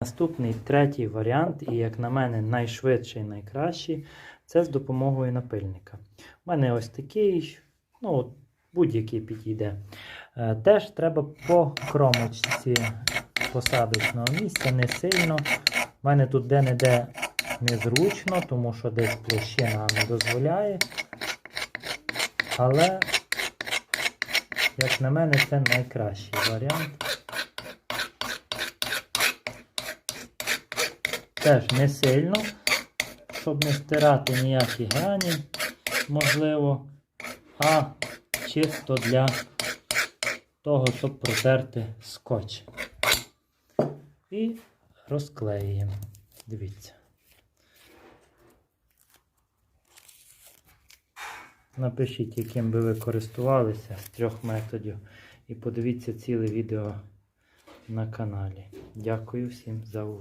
Наступний третій варіант, і, як на мене, найшвидший найкращий, це з допомогою напильника. У мене ось такий, ну, будь-який підійде. Е, Теж треба по кромочці посадочного місця, не сильно. У мене тут де-не-де незручно, тому що десь площина не дозволяє. Але, як на мене, це найкращий варіант. Теж не сильно, щоб не стирати ніякі грані, можливо, а чисто для того, щоб протерти скотч. І розклеюємо. Дивіться. Напишіть, яким би ви користувалися з трьох методів. І подивіться ціле відео на каналі. Дякую всім за увагу.